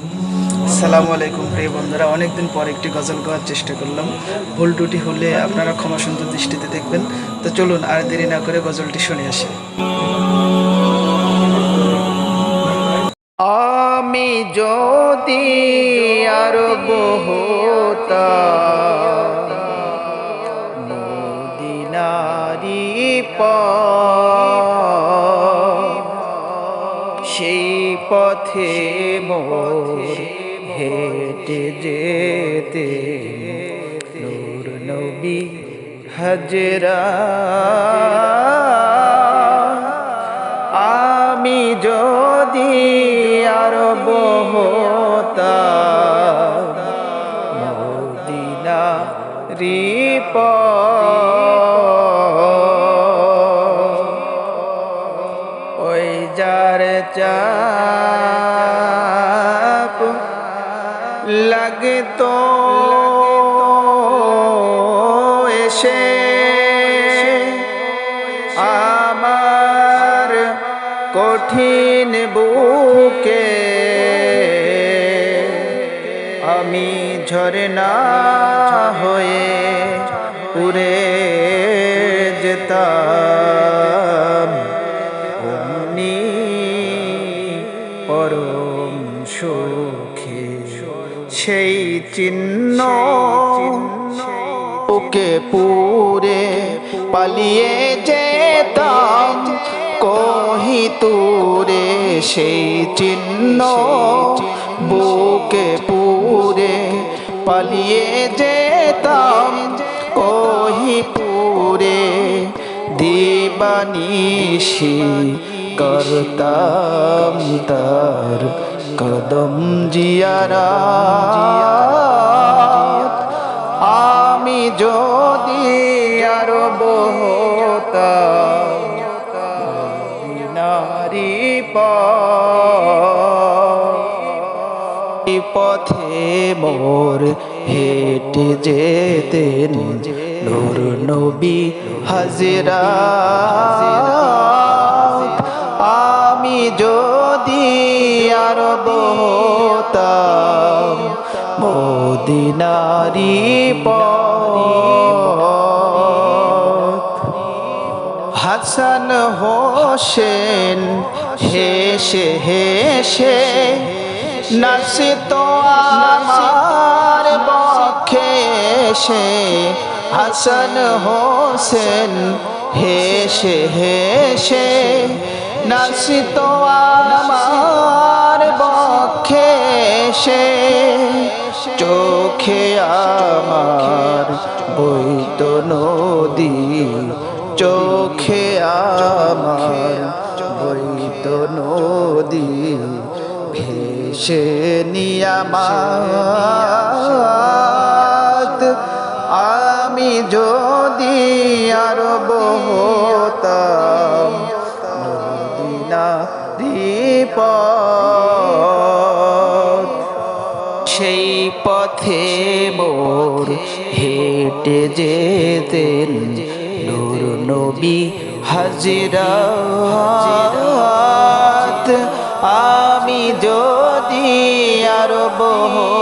আসসালামু আলাইকুম, প্রিয় বন্ধুরা। অনেকদিন পর একটি গজল গাওয়ার চেষ্টা করলাম। ভুল টুটি হলে আপনারা ক্ষমা সুন্দর দৃষ্টিতে দেখবেন। তো চলুন, আর দেরি না করে গজলটি শুনে আসি। আমি যদি আরব মদিনারি সেই পথে মোর হেঁটে যেতে নূর নবী হজরা। আমি যদি আরব হতাম মদিনা রিপ ওই যার চাপ লাগতো এসে আমার কঠিন বুকে আমি ঝরনা হয়ে উড়ে যেতাম। চিহ্ন। ওকে পুরে পালিয়ে যেতাম, কহি তুরে সেই চিহ্ন। বুকে পুরে পালিয়ে যেতাম, কহি পুরে দিবানিশি করতাম তার কদম জিয়ারা। আমি যদি আরব হতাম নারী পথে মোর হেঁটে যেতেন নূর নবী হাজিরা। আমি যদি আরব পথ। হাসান হোসেন হেসে হেসে নাচিত আমার বক্ষে এসে হাসান হোসেন হেসে হেসে নাচিত আমার চোখে আমার বইত নদী, চোখে আমার বইত নদী ভেসে নিয়ামাত আমি যদি আরব হতাম মদিনা দ্বীপ পথে মোর হেঁটে যেতেন নূর নবী হাজিরাত আমি যদি আর হতাম